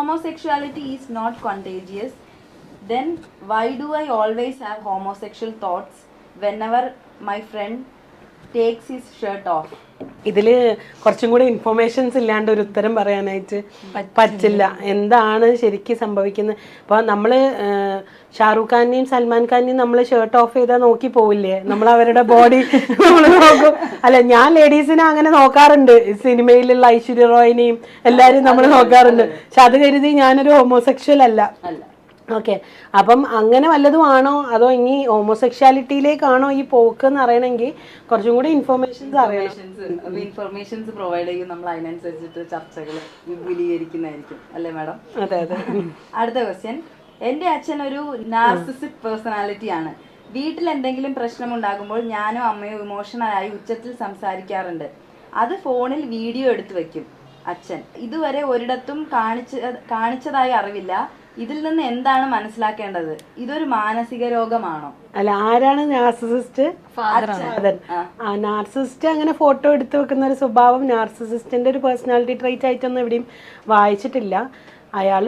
homosexuality is not contagious, then why do I always have homosexual thoughts whenever my friend takes his shirt off? ഇതിൽ കുറച്ചും കൂടി informations ഇല്ലാണ്ട് ഒരു ഉത്തരം പറയാനായിട്ട് പറ്റില്ല. എന്താണ് ശരിക്കും സംഭവിക്കുന്നത് അപ്പോൾ നമ്മൾ ഏഹ്, ഷാറൂഖ് ഖാനെയും സൽമാൻ ഖാനെയും നമ്മൾ ഷർട്ട് ഓഫ് ചെയ്താൽ നോക്കി പോവില്ലേ? നമ്മൾ അവരുടെ ബോഡി നമ്മൾ നോക്കും. അല്ല ഞാൻ ലേഡീസിനെ അങ്ങനെ നോക്കാറുണ്ട്. സിനിമയിലുള്ള ഐശ്വര്യ റോയിനെയും എല്ലാരും നമ്മൾ നോക്കാറുണ്ട്. പക്ഷെ അത് കരുതി ഞാനൊരു ഹോമോസെക്ഷൽ അല്ല. ഓക്കെ. അപ്പം അങ്ങനെ വല്ലതും ആണോ? അതോ ഇനി ഹോമോസെക്ഷാലിറ്റിയിലേക്കാണോ ഈ പോക്ക് എന്ന് അറിയണമെങ്കിൽ കുറച്ചും കൂടി ഇൻഫർമേഷൻസ് അറിയണം. ഇൻഫർമേഷൻസ് പ്രൊവൈഡ് ചെയ്യും. നമ്മൾ അതിനനുസരിച്ചിട്ട് ചർച്ചകൾ വിപുലീകരിക്കുന്നതായിരിക്കും. അല്ലേ മാഡം? അതെ അതെ. അടുത്ത ക്വസ്റ്റ്യൻ എന്റെ അച്ഛൻ ഒരു നാർസിസിക് പേഴ്സണാലിറ്റി ആണ്. വീട്ടിൽ എന്തെങ്കിലും പ്രശ്നമുണ്ടാകുമ്പോൾ ഞാനോ അമ്മയോ ഇമോഷണൽ ആയി ഉച്ചത്തിൽ സംസാരിക്കാറുണ്ട്. അത് ഫോണിൽ വീഡിയോ എടുത്തു വെക്കും അച്ഛൻ. ഇതുവരെ ഒരിടത്തും കാണിച്ച കാണിച്ചതായി അറിവില്ല. ഇതിൽ നിന്ന് എന്താണ് മനസ്സിലാക്കേണ്ടത്? ഇതൊരു മാനസിക രോഗമാണോ? അല്ല ആരാണ് നാർസിസിസ്റ്റ്. ഫാദർ നാർസിസിസ്റ്റ് അങ്ങനെ ഫോട്ടോ എടുത്തു വെക്കുന്ന ഒരു സ്വഭാവം നാർസിസിസ്റ്റിന്റെ ഒരു പേഴ്സണാലിറ്റി ട്രൈറ്റ് ആയിട്ടൊന്നും എവിടെയും വായിച്ചിട്ടില്ല. അയാൾ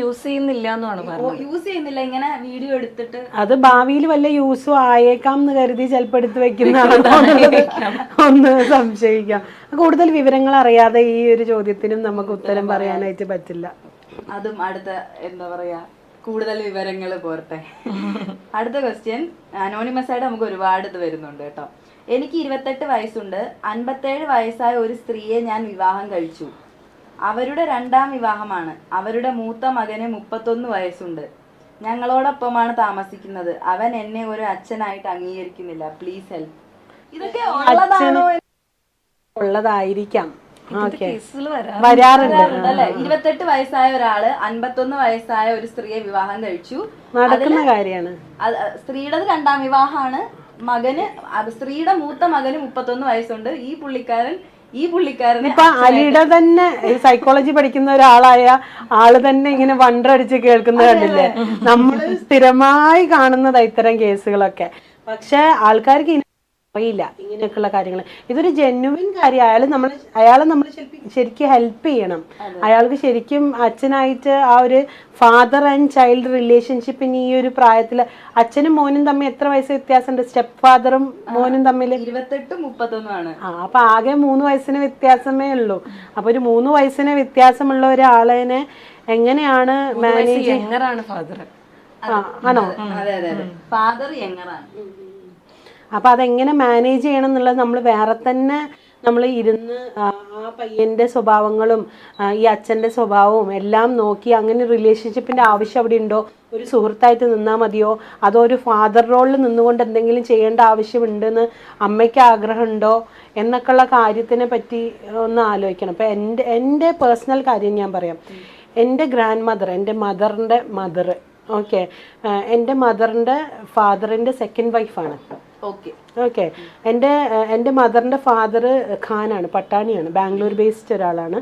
യൂസ് ചെയ്യുന്നില്ല എന്നാണ് യൂസ് ചെയ്യുന്നില്ല ഇങ്ങനെ വീഡിയോ എടുത്തിട്ട്. അത് ഭാവിയിൽ വല്ല യൂസും ആയേക്കാം എന്ന് കരുതി ചിലപ്പോൾ എടുത്ത് വെക്കുന്ന ഒന്ന് സംശയിക്കാം. കൂടുതൽ വിവരങ്ങൾ അറിയാതെ ഈ ഒരു ചോദ്യത്തിനും നമുക്ക് ഉത്തരം പറയാനായിട്ട് പറ്റില്ല. അതും അടുത്ത എന്താ പറയാ കൂടുതൽ വിവരങ്ങൾ പോരട്ടെ. അടുത്ത ക്വസ്റ്റ്യൻ അനോണിമസ് ആയിട്ട് നമുക്ക് ഒരുപാട് ഇത് വരുന്നുണ്ട് കേട്ടോ. എനിക്ക് ഇരുപത്തെട്ട് വയസ്സുണ്ട്. അൻപത്തേഴ് വയസ്സായ ഒരു സ്ത്രീയെ ഞാൻ വിവാഹം കഴിച്ചു. അവരുടെ രണ്ടാം വിവാഹമാണ്. അവരുടെ മൂത്ത മകന് മുപ്പത്തൊന്ന് വയസ്സുണ്ട്. ഞങ്ങളോടൊപ്പമാണ് താമസിക്കുന്നത്. അവൻ എന്നെ ഒരു അച്ഛനായിട്ട് അംഗീകരിക്കുന്നില്ല. പ്ലീസ് ഹെൽപ്പ് ഇതൊക്കെ ഉള്ളതാണോ ഉള്ളതായിരിക്കാം. വരാറുണ്ട്. അല്ലെ? ഇരുപത്തെട്ട് വയസ്സായ ഒരാൾ അൻപത്തൊന്ന് വയസ്സായ ഒരു സ്ത്രീയെ വിവാഹം കഴിച്ചു. നടക്കുന്ന കാര്യമാണ്. സ്ത്രീയുടെ രണ്ടാം വിവാഹമാണ്. മകന് സ്ത്രീയുടെ മൂത്ത മകന് മുപ്പത്തൊന്ന് വയസ്സുണ്ട്. ഈ പുള്ളിക്കാരൻ ഈ പുള്ളിക്കാരൻ ഇപ്പൊ അലിയുടെ തന്നെ സൈക്കോളജി പഠിക്കുന്ന ഒരാളായ ആൾ തന്നെ ഇങ്ങനെ വണ്ടടിച്ച് കേൾക്കുന്ന കണ്ടില്ലേ? നമ്മൾ സ്ഥിരമായി കാണുന്നതാ ഇത്തരം കേസുകളൊക്കെ. പക്ഷെ ആൾക്കാർക്ക് ഇനി അറിയില്ല ഇങ്ങനെയൊക്കെയുള്ള കാര്യങ്ങൾ ഇതൊരു ജെന്യുവിൻ കാര്യം. അയാൾ നമ്മൾ അയാളെ നമ്മൾ ശരിക്കും ഹെൽപ്പ് ചെയ്യണം. അയാൾക്ക് ശരിക്കും അച്ഛനായിട്ട് ആ ഒരു ഫാദർ ആൻഡ് ചൈൽഡ് റിലേഷൻഷിപ്പിന് ഈ ഒരു പ്രായത്തിൽ അച്ഛനും മോനും തമ്മിൽ എത്ര വയസ്സ് വ്യത്യാസമുണ്ട് സ്റ്റെപ്പ് ഫാദറും മോനും തമ്മിൽ ഇരുപത്തെട്ടും മുപ്പത്തൊന്നുമാണ് ആ അപ്പൊ ആകെ മൂന്ന് വയസ്സിന് വ്യത്യാസമേ ഉള്ളൂ. അപ്പൊ ഒരു മൂന്ന് വയസ്സിന് വ്യത്യാസമുള്ള ഒരാളെ എങ്ങനെയാണ് മാനേജ് ഫാദർ ആണോ അതെ അതെ അതെ. ഫാദർ യങ്ങറാണ് അപ്പൊ അതെങ്ങനെ മാനേജ് ചെയ്യണം എന്നുള്ളത് നമ്മൾ വേറെ തന്നെ നമ്മൾ ഇരുന്ന് ആ പയ്യന്റെ സ്വഭാവങ്ങളും ഈ അച്ഛന്റെ സ്വഭാവവും എല്ലാം നോക്കി അങ്ങനെ റിലേഷൻഷിപ്പിന്റെ ആവശ്യം അവിടെ ഉണ്ടോ? ഒരു സുഹൃത്തായിട്ട് നിന്നാൽ മതിയോ? അതോ ഒരു ഫാദർ റോളിൽ നിന്നുകൊണ്ട് എന്തെങ്കിലും ചെയ്യേണ്ട ആവശ്യമുണ്ടെന്ന് അമ്മയ്ക്ക് ആഗ്രഹമുണ്ടോ? എന്നൊക്കെയുള്ള കാര്യത്തിനെ പറ്റി ഒന്ന് ആലോചിക്കണം. അപ്പം എന്റെ എന്റെ പേഴ്സണൽ കാര്യം ഞാൻ പറയാം. എന്റെ ഗ്രാൻഡ് മദർ എന്റെ മദറിന്റെ മദർ ഓക്കെ എന്റെ മദറിന്റെ ഫാദറിന്റെ സെക്കൻഡ് വൈഫാണ് ഓക്കെ എന്റെ എന്റെ മദറിന്റെ ഫാദർ ഖാനാണ് പട്ടാണിയാണ് ബാംഗ്ലൂർ ബേസ്ഡ് ഒരാളാണ്.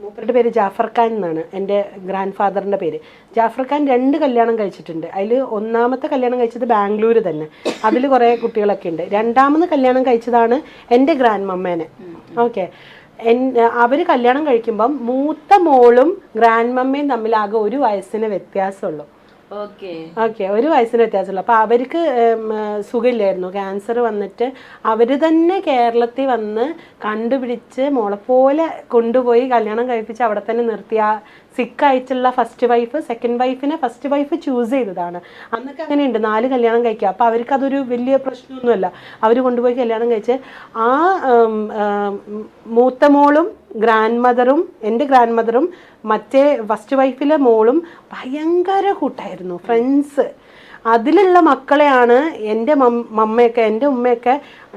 മൂപ്പരുടെ പേര് ജാഫർ ഖാൻ എന്നാണ് എന്റെ ഗ്രാൻഡ് ഫാദറിന്റെ പേര്. ജാഫർ ഖാൻ രണ്ട് കല്യാണം കഴിച്ചിട്ടുണ്ട്. അതിൽ ഒന്നാമത്തെ കല്യാണം കഴിച്ചത് ബാംഗ്ലൂർ തന്നെ. അതിൽ കുറേ കുട്ടികളൊക്കെ ഉണ്ട്. രണ്ടാമത് കല്യാണം കഴിച്ചതാണ് എന്റെ ഗ്രാൻഡ് മമ്മേനെ ഓക്കെ അവർ കല്യാണം കഴിക്കുമ്പം മൂത്ത മോളും ഗ്രാൻഡ് മമ്മയും തമ്മിലാകെ ഒരു വയസ്സിന് വ്യത്യാസമുള്ളൂ. ഓക്കെ. ഒരു വയസ്സിന് വ്യത്യാസമുള്ളൂ. അപ്പോൾ അവർക്ക് സുഖമില്ലായിരുന്നു. ക്യാൻസർ വന്നിട്ട് അവർ തന്നെ കേരളത്തിൽ വന്ന് കണ്ടുപിടിച്ച് മോളെ പോലെ കൊണ്ടുപോയി കല്യാണം കഴിപ്പിച്ച് അവിടെ തന്നെ നിർത്തി. ആ സിക്കായിട്ടുള്ള ഫസ്റ്റ് വൈഫ് സെക്കൻഡ് വൈഫിനെ ഫസ്റ്റ് വൈഫ് ചൂസ് ചെയ്തതാണ്. അന്നൊക്കെ അങ്ങനെയുണ്ട്. നാല് കല്യാണം കഴിക്കുക അപ്പോൾ അവർക്ക് അതൊരു വലിയ പ്രശ്നമൊന്നുമല്ല. അവർ കൊണ്ടുപോയി കല്യാണം കഴിച്ച് ആ മൂത്ത മോളും ഗ്രാൻഡ് മദറും എന്റെ ഗ്രാൻഡ് മദറും മറ്റേ ഫസ്റ്റ് വൈഫിലെ മോളും ഭയങ്കര കൂട്ടായിരുന്നു ഫ്രണ്ട്സ് അതിലുള്ള മക്കളെയാണ് എന്റെ മമ്മയൊക്കെ എന്റെ ഉമ്മയൊക്കെ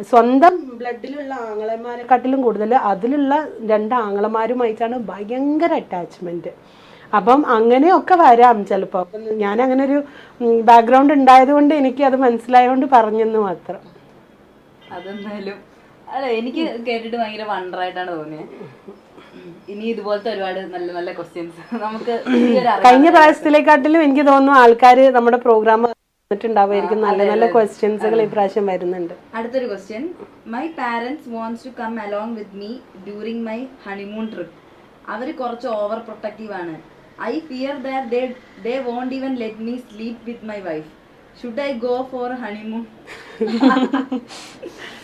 സ്വന്തം ബ്ലഡിലുള്ള ആങ്ങളമാരെക്കാട്ടിലും കൂടുതൽ അതിലുള്ള രണ്ട് ആങ്ങളമാരുമായിട്ടാണ് ഭയങ്കര അറ്റാച്ച്മെന്റ് അപ്പം അങ്ങനെയൊക്കെ വരാം ചിലപ്പോൾ അപ്പം ഞാൻ അങ്ങനെ ഒരു ബാക്ക്ഗ്രൗണ്ട് ഉണ്ടായതുകൊണ്ട് എനിക്ക് അത് മനസ്സിലായതുകൊണ്ട് പറഞ്ഞെന്ന് മാത്രം. അതെന്തായാലും അല്ല എനിക്ക് കേട്ടിട്ട് ഭയങ്കര വണ്ടറായിട്ടാണ് തോന്നിയത് ഇനി ഇതുപോലത്തെ ഒരുപാട് നല്ല നല്ല ക്വസ്റ്റ്യൻസ് നമുക്ക് കഴിഞ്ഞ പ്രാവശ്യത്തിലേക്കാട്ടിലും എനിക്ക് തോന്നുന്നു ആൾക്കാർ നമ്മുടെ പ്രോഗ്രാം വന്നിട്ടുണ്ടാവുമായിരിക്കും നല്ല നല്ല ക്വസ്റ്റ്യൻസുകൾ ഇപ്രാവശ്യം വരുന്നുണ്ട്. അടുത്തൊരു question my parents wants to come along with me during my honeymoon trip അവർ കുറച്ച് ഓവർ പ്രൊട്ടക്റ്റീവ് ആണ്. I fear that they they won't even let me sleep with my wife should I go for honeymoon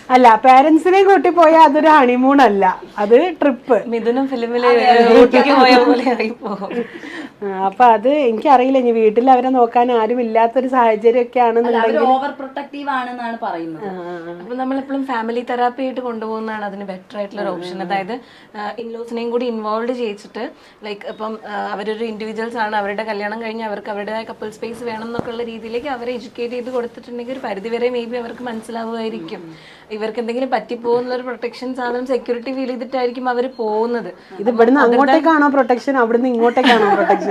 അല്ല പേരൻസിനെ കൂട്ടി പോയാൽ അതൊരു honeymoon അല്ല. അത് trip മിഥുനും ഫിലിമിലെ ഊട്ടിക്ക് പോയ പോലെ ആയിപ്പോകും അപ്പൊ അത് എനിക്കറിയില്ല. ഇനി വീട്ടിൽ അവരെ നോക്കാൻ ആരും ഇല്ലാത്തൊരു സാഹചര്യം ഒക്കെ അല്ല ആണെന്നുണ്ടെങ്കിൽ ഓവർ പ്രൊട്ടക്റ്റീവ് ആണെന്നാണ് പറയുന്നത്. അപ്പൊ നമ്മളെപ്പോഴും ഫാമിലി തെറാപ്പി ആയിട്ട് കൊണ്ടുപോകുന്നതാണ് അതിന് ബെറ്റർ ആയിട്ടുള്ള ഒരു ഓപ്ഷൻ അതായത് ഇൻലോസിനെയും കൂടി ഇൻവോൾവ് ചെയ്യിച്ചിട്ട് ലൈക്ക് ഇപ്പം അവരൊരു ഇൻഡിവിജ്വൽസ് ആണ്. അവരുടെ കല്യാണം കഴിഞ്ഞ് അവർക്ക് അവരുടേതായ കപ്പിൾ സ്പേസ് വേണം എന്നൊക്കെയുള്ള രീതിയിലേക്ക് അവരെ എഡ്യൂക്കേറ്റ് ചെയ്ത് കൊടുത്തിട്ടുണ്ടെങ്കിൽ ഒരു പരിധിവരെ മേ ബി അവർക്ക് മനസ്സിലാവുമായിരിക്കും. ഇവർക്ക് എന്തെങ്കിലും പറ്റിപ്പോകുന്ന ഒരു പ്രൊട്ടക്ഷൻ സാധനം സെക്യൂരിറ്റി ഫീൽ ചെയ്തിട്ടായിരിക്കും അവർ പോകുന്നത്. ഇത് ഇവിടുന്ന് അങ്ങോട്ടേക്കാണോ പ്രൊട്ടക്ഷൻ അവിടുന്ന് ഇങ്ങോട്ടേക്കാണോ പ്രൊട്ടക്ഷൻ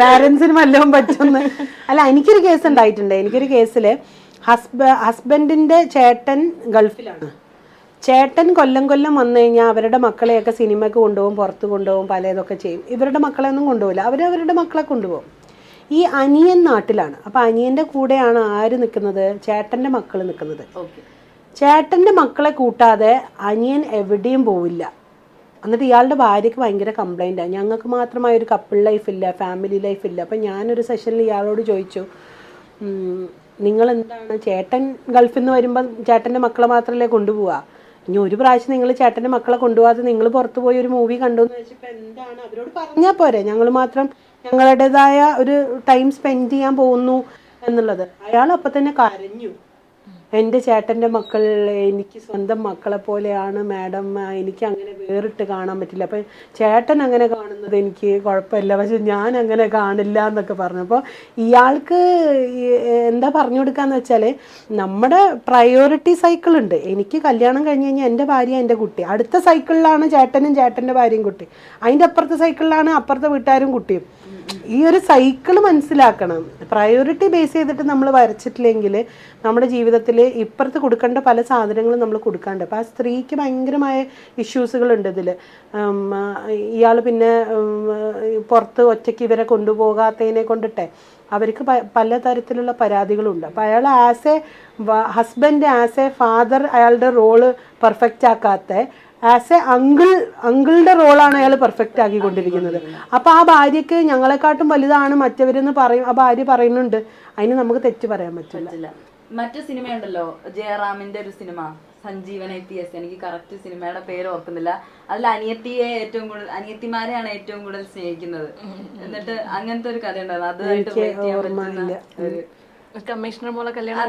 പാരന്റ്സിന് വല്ലതും പറ്റുന്ന അല്ല എനിക്കൊരു കേസ് ഉണ്ടായിട്ടുണ്ട്. എനിക്കൊരു കേസിൽ ഹസ്ബ ഹസ്ബൻഡിന്റെ ചേട്ടൻ ഗൾഫിലാണ്. ചേട്ടൻ കൊല്ലം കൊല്ലം വന്നു കഴിഞ്ഞാൽ അവരുടെ മക്കളെയൊക്കെ സിനിമയ്ക്ക് കൊണ്ടുപോകും പുറത്ത് കൊണ്ടുപോകും പലതൊക്കെ ചെയ്യും. ഇവരുടെ മക്കളെ ഒന്നും കൊണ്ടുപോകില്ല. അവർ അവരുടെ മക്കളെ കൊണ്ടുപോകും. ഈ അനിയൻ നാട്ടിലാണ്. അപ്പോൾ അനിയന്റെ കൂടെയാണ് ആര് നിൽക്കുന്നത്? ചേട്ടന്റെ മക്കൾ നിൽക്കുന്നത്. ചേട്ടന്റെ മക്കളെ കൂട്ടാതെ അനിയൻ എവിടെയും പോവില്ല. എന്നിട്ട് ഇയാളുടെ ഭാര്യയ്ക്ക് ഭയങ്കര ആണ് ഞങ്ങൾക്ക് മാത്രമായ ഒരു കപ്പിൾ ലൈഫ് ഇല്ല ഫാമിലി ലൈഫ് ഇല്ല. അപ്പം ഞാനൊരു സെഷനിൽ ഇയാളോട് ചോദിച്ചു നിങ്ങൾ എന്താണ് ചേട്ടൻ ഗൾഫിൽ നിന്ന് വരുമ്പം ചേട്ടന്റെ മക്കളെ മാത്രമല്ലേ കൊണ്ടുപോവുക? ഇനി ഒരു പ്രാവശ്യം നിങ്ങൾ ചേട്ടന്റെ മക്കളെ കൊണ്ടുപോകാതെ നിങ്ങൾ പുറത്തു പോയി ഒരു മൂവി കണ്ടു എന്ന് വെച്ചപ്പോൾ എന്താണ്? അവരോട് പറഞ്ഞാൽ പോരെ. ഞങ്ങൾ മാത്രം ഞങ്ങളുടേതായ ഒരു ടൈം സ്പെൻഡ് ചെയ്യാൻ പോകുന്നു എന്നുള്ളത്. അയാൾ അപ്പം തന്നെ കരഞ്ഞു. എന്റെ ചേട്ടന്റെ മക്കൾ എനിക്ക് സ്വന്തം മക്കളെ പോലെയാണ് മാഡം. എനിക്ക് അങ്ങനെ വേറിട്ട് കാണാൻ പറ്റില്ല. അപ്പം ചേട്ടൻ അങ്ങനെ കാണുന്നത് എനിക്ക് കുഴപ്പമില്ല. പക്ഷെ ഞാൻ അങ്ങനെ കാണില്ല എന്നൊക്കെ പറഞ്ഞു. അപ്പോൾ ഇയാൾക്ക് എന്താ പറഞ്ഞു കൊടുക്കാന്ന് വെച്ചാൽ നമ്മുടെ പ്രയോറിറ്റി സൈക്കിൾ ഉണ്ട്. എനിക്ക് കല്യാണം കഴിഞ്ഞ് കഴിഞ്ഞാൽ എന്റെ ഭാര്യ എന്റെ കുട്ടി. അടുത്ത സൈക്കിളിലാണ് ചേട്ടനും ചേട്ടന്റെ ഭാര്യയും കുട്ടി. അതിന്റെ അപ്പുറത്തെ സൈക്കിളിലാണ് അപ്പുറത്തെ വീട്ടുകാരും കുട്ടിയും. ഈ ഒരു സൈക്കിൾ മനസ്സിലാക്കണം. പ്രയോറിറ്റി ബേസ് ചെയ്തിട്ട് നമ്മൾ വരച്ചിട്ടില്ലെങ്കിൽ നമ്മുടെ ജീവിതത്തിൽ ഇപ്പുറത്ത് കൊടുക്കേണ്ട പല സാധനങ്ങളും നമ്മൾ കൊടുക്കാണ്ട്. അപ്പോൾ ആ സ്ത്രീക്ക് ഭയങ്കരമായ ഇഷ്യൂസുകളുണ്ട് ഇതിൽ ഇയാൾ പിന്നെ പുറത്ത് ഒറ്റയ്ക്ക് ഇവരെ കൊണ്ടുപോകാത്തതിനെ കൊണ്ടിട്ടെ അവർക്ക് പല തരത്തിലുള്ള പരാതികളുണ്ട്. അപ്പോൾ അയാൾ as a husband as a father അയാളുടെ റോൾ പെർഫെക്റ്റ് ആക്കാത്ത ആസ് എ അങ്കിൾ അങ്കിളുടെ റോളാണ് അയാൾ പെർഫെക്റ്റ് ആക്കിക്കൊണ്ടിരിക്കുന്നത്. അപ്പോൾ ആ ഭാര്യക്ക് ഞങ്ങളെക്കാട്ടും വലുതാണ് മറ്റവരെന്ന് പറയും ആ ഭാര്യ പറയുന്നുണ്ട്. അതിന് നമുക്ക് തെറ്റ് പറയാൻ പറ്റില്ല. മറ്റു സിനിമയുണ്ടല്ലോ ജയറാമിന്റെ ഒരു സിനിമ സഞ്ജീവൻ ഐ പി എസ് എനിക്ക് കറക്റ്റ് സിനിമയുടെ പേര് ഓർക്കുന്നില്ല. അതിൽ അനിയത്തിയെ ഏറ്റവും കൂടുതൽ അനിയത്തിമാരെയാണ് ഏറ്റവും കൂടുതൽ സ്നേഹിക്കുന്നത്. എന്നിട്ട് അങ്ങനത്തെ ഒരു കഥ ഉണ്ടായിരുന്നു അതുമായിട്ട് ഒരു- കമ്മീഷണർ മോളെ കല്യാണം